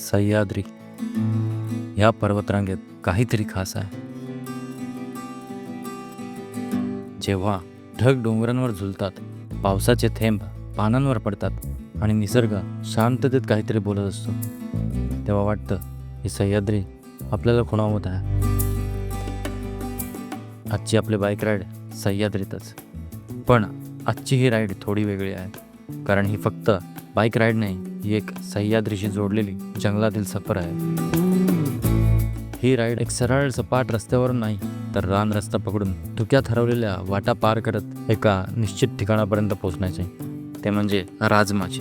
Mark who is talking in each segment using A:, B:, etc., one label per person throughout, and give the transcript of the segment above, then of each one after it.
A: सह्याद्री. या पर्वतरांगेत काहीतरी खास आहे. जेव्हा ढग डोंगरांवर झुलतात पावसाचे थेंब पानांवर पडतात आणि निसर्ग शांततेत काहीतरी बोलत असतो तेव्हा वाटतं ही सह्याद्री आपल्याला खुणावत आहे. आजची आपली बाईक राईड सह्याद्रीतच. पण आजची ही राईड थोडी वेगळी आहे कारण ही फक्त बाईक राईड नाही ही एक सह्याद्रीशी जोडलेली जंगलातील सफर आहे. ही राईड एक सरळ सपाट रस्त्यावरून नाही तर रान रस्ता पकडून धुक्यात हरवलेल्या वाटा पार करत एका निश्चित ठिकाणापर्यंत पोहोचण्याचे ते म्हणजे राजमाची.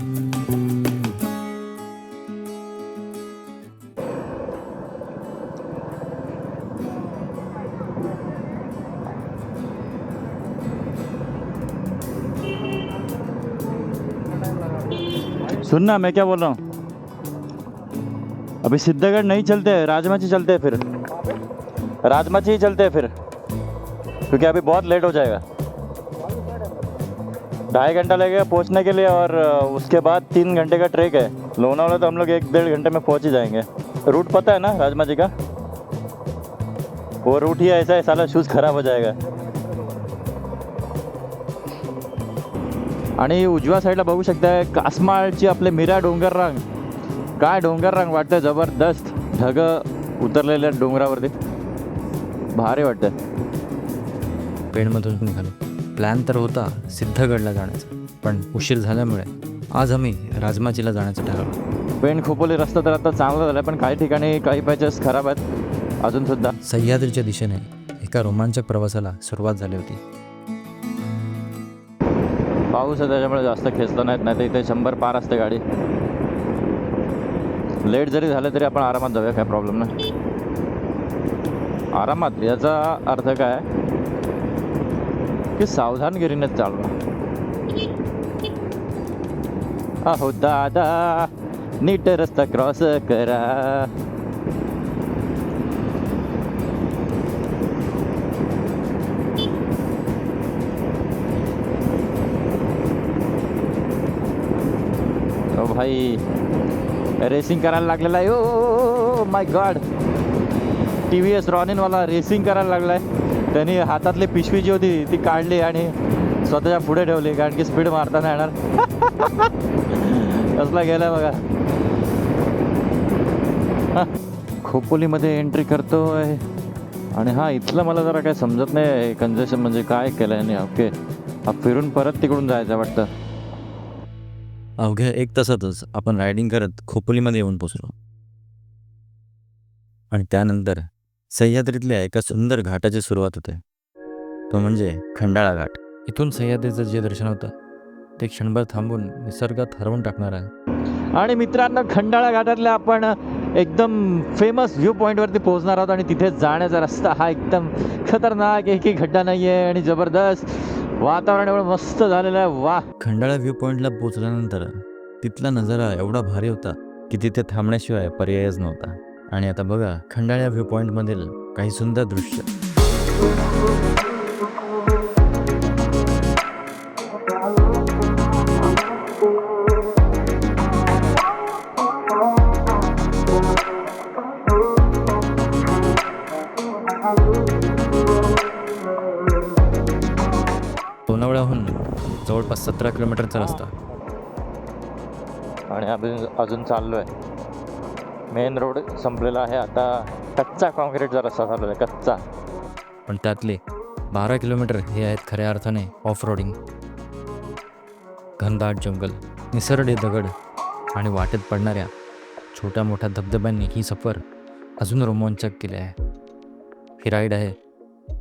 B: सुन ना मैं क्या बोल रहा हूँ? अभी सिद्धगढ़ नहीं चलते हैं राजमाची चलते हैं फिर। राजमाची ही चलते हैं फिर, क्योंकि अभी बहुत लेट हो जाएगा। ढाई घंटा लगेगा पहुँचने के लिए और उसके बाद तीन घंटे का ट्रेक है। लोनावला तो हम लोग एक डेढ़ घंटे में पहुँच ही जाएँगे। रूट पता है ना राजमाची का? वो रूट ही ऐसा है, साला शूज़ खराब हो जाएगा। आणि उजव्या साईडला बघू शकताय कासमाळची आपले मीरा डोंगर रांग. काय डोंगर रांग वाटतं जबरदस्त. ढग उतरलेले आहेत डोंगरावरती. भारी वाटतं
A: पेणमधून निघालो. प्लॅन तर होता सिद्धगडला जाण्याचा पण उशीर झाल्यामुळे आज आम्ही राजमाचीला जाण्याचं ठरवलं.
B: पेण खोपोली रस्ता तर आता चांगला झाला पण काही ठिकाणी काही पॅचेस खराब आहेत. अजून सुद्धा.
A: सह्याद्रीच्या दिशेने एका रोमांचक प्रवासाला सुरुवात झाली होती.
B: पाऊस आहे त्याच्यामुळे जास्त खेचलं नाहीत नाही तर इथे शंभर पार असते गाडी. लेट जरी झालं तरी आपण आरामात जाऊया काय प्रॉब्लेम नाही. आरामात? याचा अर्थ काय? की सावधानगिरीनेच चालणं अहो दादा नीट रस्ता क्रॉस करा. भाई. रेसिंग करायला लागलेला आहे. ओ my god T V S रॉनिनवाला racing करायला लागलाय. त्यांनी हातातली पिशवी जी होती ती काढली आणि स्वतःच्या पुढे ठेवली कारण की स्पीड मारता नाही येणार. कसला गेला बघा. खोपोलीमध्ये एंट्री करतोय. आणि हा इथलं मला जरा काय समजत नाही. कंजेशन म्हणजे काय केलं आहे ओके. हा फिरून परत तिकडून जायचं वाटतं.
A: अवघ्या एक तासातच आपण रायडिंग करत खोपोलीमध्ये येऊन पोचलो आणि त्यानंतर सह्याद्रीतल्या एका सुंदर घाटाची सुरुवात होते. तो म्हणजे खंडाळा घाट. इथून सह्याद्रीचं जे दर्शन होतं ते क्षणभर थांबून निसर्गात हरवून टाकणार आहे.
B: आणि मित्रांनो खंडाळा घाटातल्या आपण एकदम फेमस व्ह्यू पॉईंटवरती पोहोचणार आहोत आणि तिथे जाण्याचा रस्ता हा एकदम खतरनाक एकही खड्डा नाही आहे आणि जबरदस्त. वातावरण एवढं मस्त झालेलं आहे. वा
A: खंडाळा व्ह्यू पॉईंटला पोचल्यानंतर तिथला नजारा एवढा भारी होता की तिथे थांबण्याशिवाय पर्यायच नव्हता. आणि आता बघा खंडाळ्या व्ह्यू पॉईंटमधील काही सुंदर दृश्य. सतरा किलोमीटरचा रस्ता.
B: आणि अजून अजून चाललो आहे मेन रोड संपलेला आहे. आता कच्चा कॉन्क्रीटचा रस्ता चाललेला आहे. कच्चा.
A: पण त्यातले बारा किलोमीटर हे आहेत खऱ्या अर्थाने ऑफ रोडिंग घनदाट जंगल निसरडे दगड आणि वाटेत पडणाऱ्या छोट्या मोठ्या धबधब्यांनी ही सफर अजून रोमांचक केली आहे. ही राईड आहे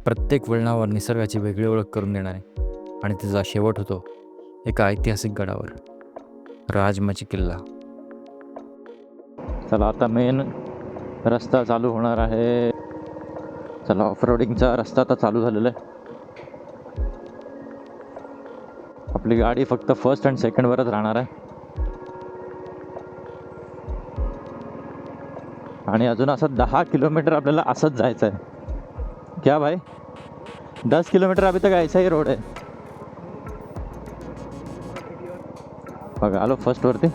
A: प्रत्येक वळणावर निसर्गाची वेगळी ओळख करून देणारे आणि तिचा शेवट होतो एका ऐतिहासिक गडावर. राजमाची किल्ला.
B: चला आता मेन रस्ता चालू होणार आहे. चला ऑफ रोडिंगचा रस्ता आता चालू झालेला आहे. आपली गाडी फक्त फर्स्ट अँड सेकंडवरच राहणार आहे. आणि अजून असं दहा किलोमीटर आपल्याला असंच जायचं आहे क्या भाई? दस किलोमीटर अभी तक ऐसा ही रोड आहे. बघा आलो फर्स्टवरती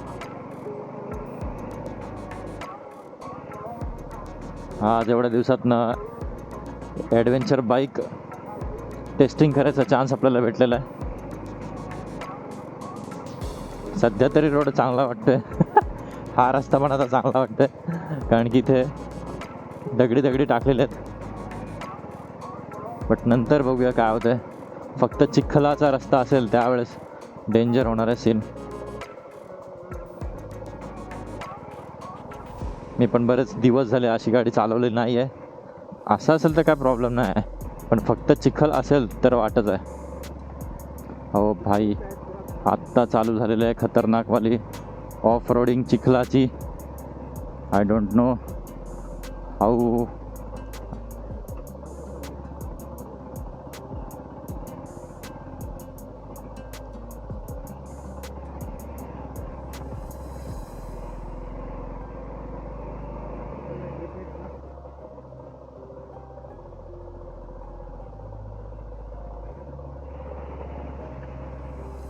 B: आज एवढ्या दिवसातनं ॲडव्हेंचर बाईक टेस्टिंग करायचा चान्स आपल्याला भेटलेला आहे. सध्या तरी रोड चांगला वाटतोय. हा रस्ता पण आता चांगला वाटतोय. कारण की इथे दगडी दगडी टाकलेले आहेत. बट नंतर बघूया काय होतंय. फक्त चिखलाचा रस्ता असेल त्यावेळेस डेंजर होणार आहे सीन मी पण बरेच दिवस झाले अशी गाडी चालवली नाही आहे. असं असेल तर काय प्रॉब्लेम नाही आहे. पण फक्त चिखल असेल तर वाटच आहे. हो भाई आत्ता चालू झालेलं आहे खतरनाकवाली ऑफ रोडिंग चिखलाची. आय डोंट नो हाऊ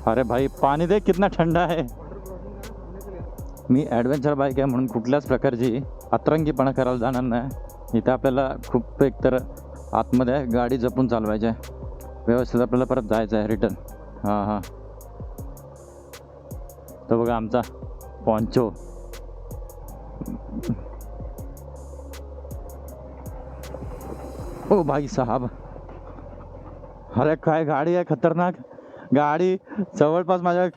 B: अरे भाई पाणी दे कितना थंड आहे मी ॲडव्हेंचर बाईक आहे म्हणून कुठल्याच प्रकारची अतरंगीपणा करायला जाणार नाही. इथं आपल्याला खूप एकतर आतमध्ये आहे, गाडी जपून चालवायची आहे. व्यवस्थित आपल्याला परत जायचं आहे रिटर्न हां हां. तो बघा आमचा पॉन्चो ओ भाई साहब. अरे काय गाडी आहे खतरनाक. गाडी जवळपास माझ्या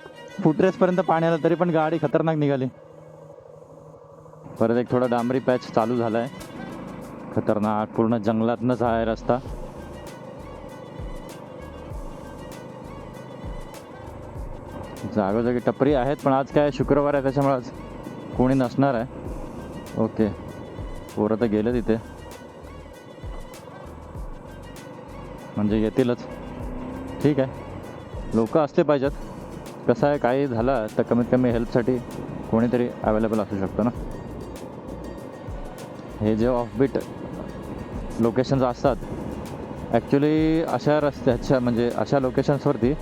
B: फुटरेसपर्यंत पाणी आलं तरी पण गाडी खतरनाक निघाली. परत एक थोडा डांबरी पॅच चालू झाला आहे खतरनाक पूर्ण जंगलातनंच आहे रस्ता. जागोजागी टपरी आहेत पण आज काय शुक्रवार आहे त्याच्यामुळे आज कोणी नसणार आहे. ओके. पोरं तर गेले तिथे म्हणजे येतीलच. ठीक आहे. लोक असले पाहिजेत. कसं आहे काही झालं तर कमीत कमी हेल्पसाठी कोणीतरी अवेलेबल असू शकतो ना. हे जे ऑफबीट लोकेशन्स असतात ॲक्च्युली अशा रस्त्याच्या म्हणजे अशा लोकेशन्सवरती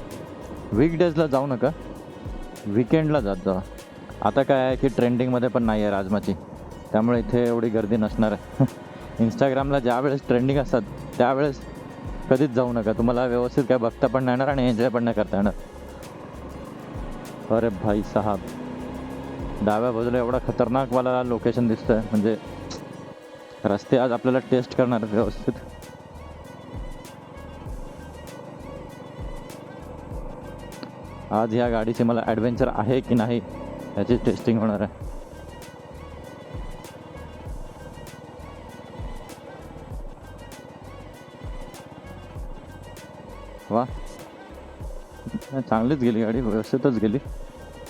B: वीकडेजला जाऊ नका. विकेंडला जात जा. आता काय आहे की ट्रेंडिंगमध्ये पण नाही आहे राजमाची. त्यामुळे इथे एवढी गर्दी नसणार आहे. इंस्टाग्रामला ज्या वेळेस ट्रेंडिंग असतात त्यावेळेस कधीच जाऊ नका. तुम्हाला व्यवस्थित काय बघता पण नाही येणार आणि एन्जॉय पण नाही करता येणार. अरे भाई साहब. डाव्या बाजूला एवढा खतरनाकवाला लोकेशन दिसतंय. म्हणजे रस्ते आज आपल्याला टेस्ट करणार आहेत व्यवस्थित. आज ह्या गाडीची मला ॲडव्हेंचर आहे की नाही याची टेस्टिंग होणार आहे. चांगलीच गेली गाडी व्यवस्थितच गेली.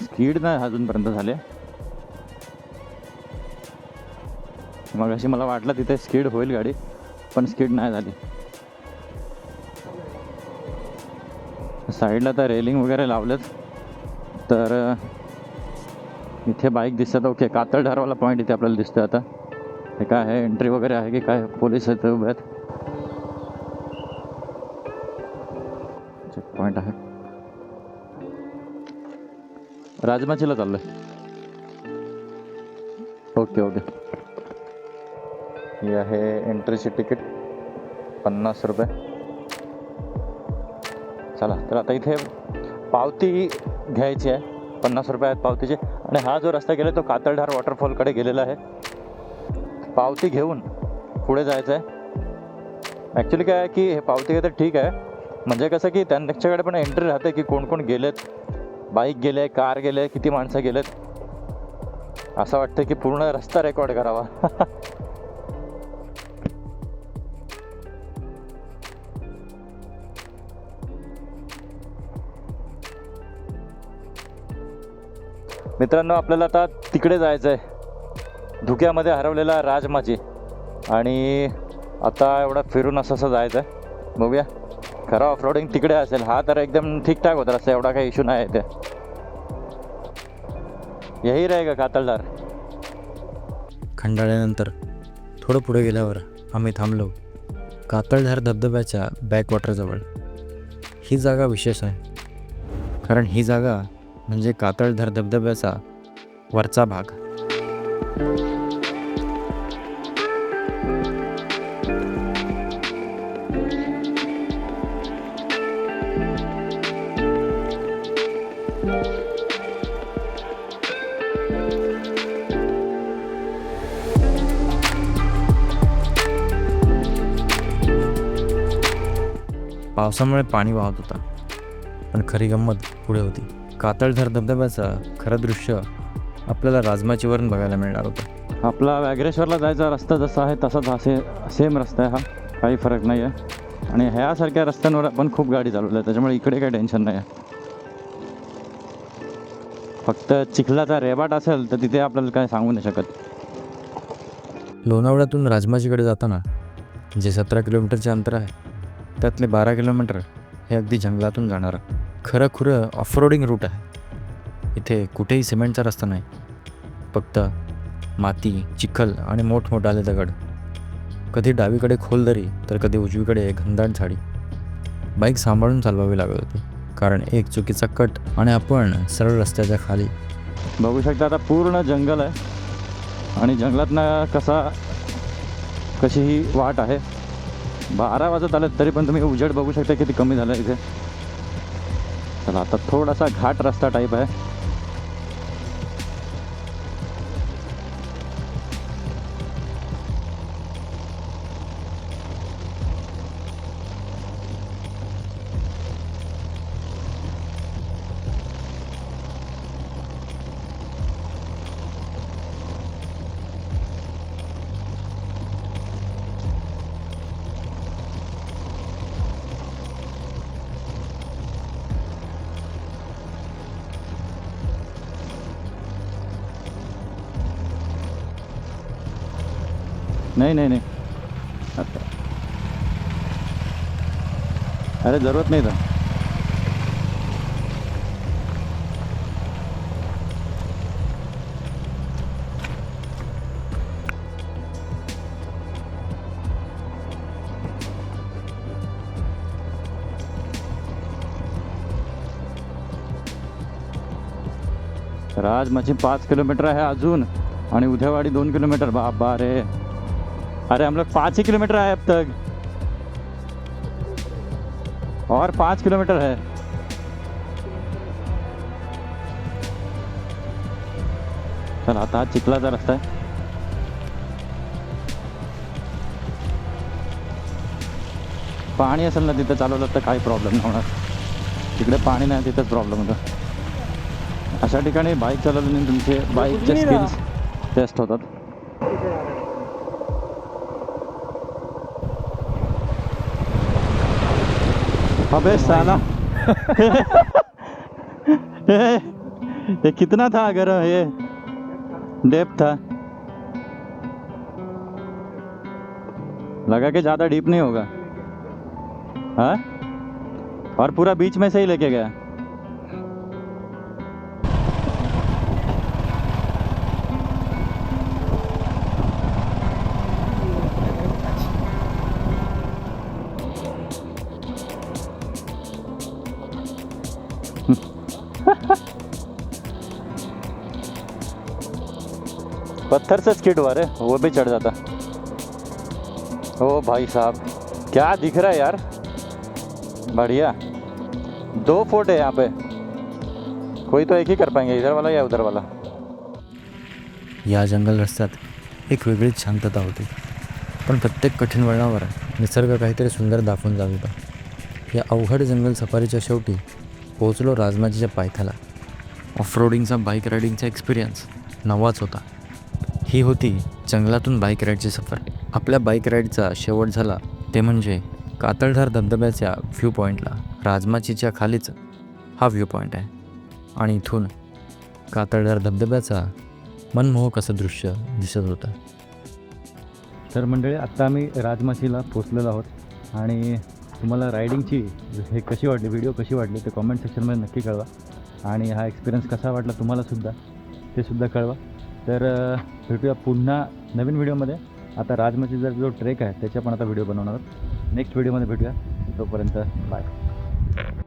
B: स्कीड नाही अजूनपर्यंत झाले. मग अशी मला वाटलं तिथे स्कीड होईल गाडी पण स्कीड नाही झाली. साईडला तर रेलिंग वगैरे लावलेत. तर इथे बाईक दिसतात ओके कातळ ढारवाला पॉईंट इथे आपल्याला दिसतोय आता. हे काय आहे? एंट्री वगैरे आहे की काय? पोलीस आहेत उभे आहेत. राजमाचीला चाललोय. Okay okay. हे आहे एंट्रीची तिकीट पन्नास रुपये. चला तर आता इथे पावती घ्यायची आहे. पन्नास रुपये आहेत पावतीचे. आणि हा जो रस्ता गेला तो कातळधार वॉटरफॉलकडे गेलेला आहे. पावती घेऊन पुढे जायचं आहे ॲक्च्युली काय आहे की हे पावती तर ठीक आहे. म्हणजे कसं की त्यांच्याकडे पण एंट्री राहते की कोण कोण गेलेत. बाईक गेले कार गेले किती माणसं गेलेत असं वाटतं की पूर्ण रस्ता रेकॉर्ड करावा. मित्रांनो आपल्याला आता तिकडे जायचं आहे धुक्यामध्ये हरवलेला राजमाची. आणि आता एवढा फिरून असं असं जायचं आहे बघूया. खरं ऑफरोडिंग तिकडे असेल हा तर एकदम ठीकठाक होता रस्ता एवढा काही इश्यू नाही आहे ते यही रहेगा कातळदार
A: खंडाळ्यानंतर थोडं पुढे गेल्यावर आम्ही थांबलो कातळधार धबधब्याच्या बॅकवॉटरजवळ ही जागा विशेष आहे. कारण ही जागा म्हणजे कातळधार धबधब्याचा वरचा भाग. पावसामुळे पाणी वाहत होता. पण खरी गंमत पुढे होती. कातळधर धबधब्याचं खरं दृश्य आपल्याला राजमाचीवरून बघायला मिळणार होतं.
B: आपला व्याघ्रेश्वरला जायचा रस्ता जसा आहे तसाच हा से सेम रस्ता आहे हा. काही फरक नाही आहे. आणि ह्यासारख्या रस्त्यांवर आपण खूप गाडी चालवली आहे. त्याच्यामुळे इकडे काही टेन्शन नाही आहे. फक्त चिखलाचा रेबाट असेल तर तिथे आपल्याला काय सांगू नाही शकत.
A: लोणावळ्यातून राजमाचीकडे जाताना जे सतरा किलोमीटरचे अंतर आहे त्यातले बारा किलोमीटर हे अगदी जंगलातून जाणारं. खरं खुरं ऑफरोडिंग रूट आहे. इथे कुठेही सिमेंटचा रस्ता नाही. फक्त माती चिखल आणि मोठमोठाले दगड. कधी डावीकडे खोल दरी तर कधी उजवीकडे घनदाट झाडी. बाईक सांभाळून चालवावी लागत होती कारण एक चुकीचा कट आणि आपण सरळ रस्त्याच्या खाली.
B: बघू शकता आता पूर्ण जंगल आहे. आणि जंगलातनं कसा कशी ही वाट आहे. बारा वाजत आले तरी पण तुम्ही उजेड बघू शकता किती कमी झालं इथे. चला आता थोडासा घाट रस्ता टाईप आहे. नाही नाही नाही. अरे ज़रूरत नाही तर. राज माझी पाच किलोमीटर आहे अजून आणि उद्यावाडी दोन किलोमीटर. बाबा रे. अरे हम लोग पाँच ही किलोमीटर आए अब तक। और पाँच किलोमीटर है। चल आता हा चिखलाचा रस्ता आहे पाणी असेल ना तिथं चालवलं तर काही प्रॉब्लेम नाही होणार। तिकडे पाणी नाही तिथंच प्रॉब्लेम होतं। अशा ठिकाणी बाईक चालवल्याने तुमचे बाईकचे स्किल्स टेस्ट होतात. अबे साला। ये ये कितना था अगर ये डेप था। लगा के ज़्यादा डीप नहीं होगा। हाँ? और पूरा बीच में से ही लेके गया। पत्थर से स्किड हुआ रे. वो भी चढ़ जाता. ओ भाई साहब क्या दिख रहा है यार? बढ़िया. दो फोर्ट है यहाँ पे. कोई तो एक ही कर पाएंगे इधर वाला या उधर वाला?
A: या जंगल रस्त्यात एक वेगळीच शांतता होती. पण प्रत्येक कठीण वळणावर निसर्ग काहीतरी सुंदर दाखवून जात होता. या अवघड जंगल सफारीच्या शेवटी पोहोचलो राजमाजीच्या पायथ्याला. ऑफ रोडिंगचा बाईक रायडिंगचा एक्सपिरियन्स नवाच होता. ही होती जंगलातून बाईक राईडची सफर. आपल्या बाईक राईडचा शेवट झाला ते म्हणजे कातळधार धबधब्याच्या व्ह्यू पॉईंटला राजमाचीच्या खालीच हा व्ह्यू पॉईंट आहे. आणि इथून कातळधार धबधब्याचा मनमोहक असं दृश्य दिसत होतं.
B: तर मंडळी आत्ता आम्ही राजमाचीला पोचलेलो आहोत. आणि तुम्हाला रायडिंगची हे कशी वाटली व्हिडिओ कशी वाटली ते कॉमेंट सेक्शनमध्ये नक्की कळवा. आणि हा एक्सपिरियन्स कसा वाटला तुम्हालासुद्धा ते सुद्धा कळवा. तर भेटूया पुन्हा नवीन व्हिडिओमध्ये. आता राजमाशीचा जो ट्रेक आहे त्याच्या पण आता व्हिडिओ बनवणार नेक्स्ट व्हिडिओमध्ये भेटूया. तोपर्यंत बाय.